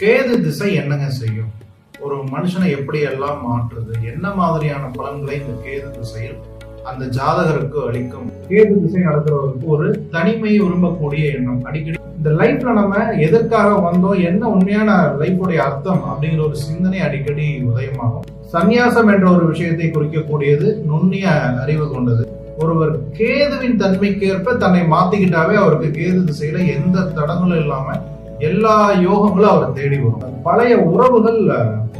கேது திசை என்னங்க செய்யும்? ஒரு மனுஷனை எப்படி எல்லாம் மாற்றுது? என்ன மாதிரியான பலன்களை இந்த கேது திசையில் அந்த ஜாதகருக்கு அளிக்கும்? கேது திசை நடக்கிறவருக்கு ஒரு தனிமையை விரும்பக்கூடிய எண்ணம். அடிக்கடி இந்த லைஃப்ல நம்ம எதற்காக வந்தோம்? என்ன உண்மையான லைஃபுடைய அர்த்தம்? அப்படிங்கிற ஒரு சிந்தனை அடிக்கடி உதயமாகும். சந்நியாசம் என்ற ஒரு விஷயத்தை குறிக்கக்கூடியது நுண்ணிய அறிவு கொண்டது. ஒருவர் கேதுவின் தன்மைக்கேற்ப தன்னை மாத்திக்கிட்டாவே அவருக்கு கேது திசையில எந்த தடங்களும் இல்லாம எல்லா யோகங்களும் அவர் தேடி வரும். பழைய உறவுகள்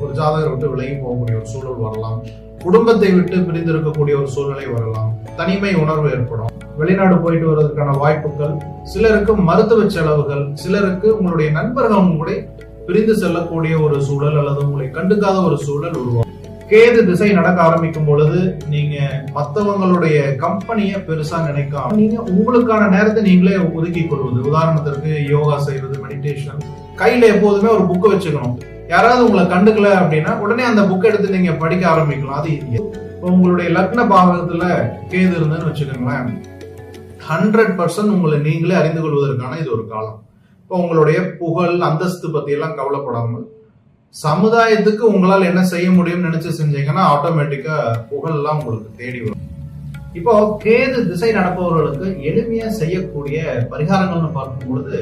ஒரு ஜாதகரை விட்டு விலகி போகக்கூடிய ஒரு சூழல் வரலாம். குடும்பத்தை விட்டு பிரிந்திருக்கக்கூடிய ஒரு சூழ்நிலை வரலாம். தனிமை உணர்வு ஏற்படும். வெளிநாடு போயிட்டு வர்றதுக்கான வாய்ப்புகள் சிலருக்கு மருத்துவ செலவுகள் சிலருக்கு உங்களுடைய நண்பர்கள் கூட பிரிந்து செல்லக்கூடிய ஒரு சூழல் அல்லது உங்களை கண்டுக்காத ஒரு சூழல் உருவாகும். கேது திசை நடக்க ஆரம்பிக்கும் பொழுது நீங்க மத்தவங்களுடைய கம்பெனியை பெருசா நினைக்காம நீங்க உங்களுக்கான நேரத்தை நீங்களே ஒதுக்கி கொள்வது. உதாரணத்திற்கு யோகா செய்வது மெடிடேஷன் கையில எப்போதுமே ஒரு புக்கை வச்சுக்கணும். யாராவது உங்களை கண்டுக்கல அப்படின்னா உடனே அந்த புக் எடுத்து நீங்க படிக்க ஆரம்பிக்கலாம். அது இப்போ உங்களுடைய லக்ன பாகத்துல கேது இருந்துன்னு வச்சுக்கோங்களேன். ஹண்ட்ரட் பர்சன்ட் உங்களை நீங்களே அறிந்து கொள்வதற்கான இது ஒரு காலம். இப்போ உங்களுடைய புகழ் அந்தஸ்து பத்தி எல்லாம் கவலைப்படாமல் சமுதாயத்துக்கு உங்களால் என்ன செய்ய முடியும்னு நினைச்சு செஞ்சீங்கன்னா ஆட்டோமேட்டிக்கா புகழெல்லாம் உங்களுக்கு தேடி வரும். இப்போ கேது திசை நடப்பவர்களுக்கு எளிமையா செய்யக்கூடிய பரிகாரங்கள்னு பார்க்கும் பொழுது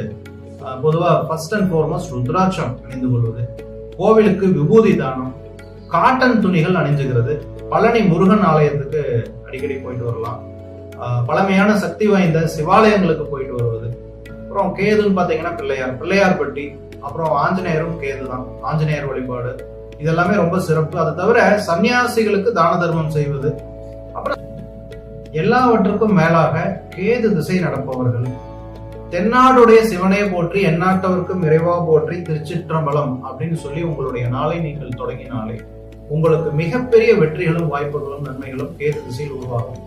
பொதுவாக ஃபர்ஸ்ட் அண்ட் ஃபார்மோஸ்ட் ருத்ராட்சம் அணிந்து கொள்வது. கோவிலுக்கு விபூதி தானம் காட்டன் துணிகள் அணிஞ்சுகிறது. பழனி முருகன் ஆலயத்துக்கு அடிக்கடி போயிட்டு வரலாம். பழமையான சக்தி வாய்ந்த சிவாலயங்களுக்கு போயிட்டு வருவது. அப்புறம் கேதுன்னு பார்த்தீங்கன்னா பிள்ளையார் பிள்ளையார்பட்டி அப்புறம் ஆஞ்சநேயரும் கேது தான் ஆஞ்சநேயர் வழிபாடு. இதெல்லாமே ரொம்ப சிறப்பு. அது தவிர சன்னியாசிகளுக்கு தான தர்மம் செய்வது. அப்புறம் எல்லாவற்றுக்கும் மேலாக கேது திசை நடப்பவர்கள். தென்னாடுடைய சிவனே போற்றி எந்நாட்டவருக்கும் இறைவா போற்றி திருச்சிற்றம்பலம் அப்படின்னு சொல்லி உங்களுடைய நாளை நீங்கள் தொடங்கினாலே உங்களுக்கு மிகப்பெரிய வெற்றிகளும் வாய்ப்புகளும் நன்மைகளும் கேது திசையில் உருவாகும்.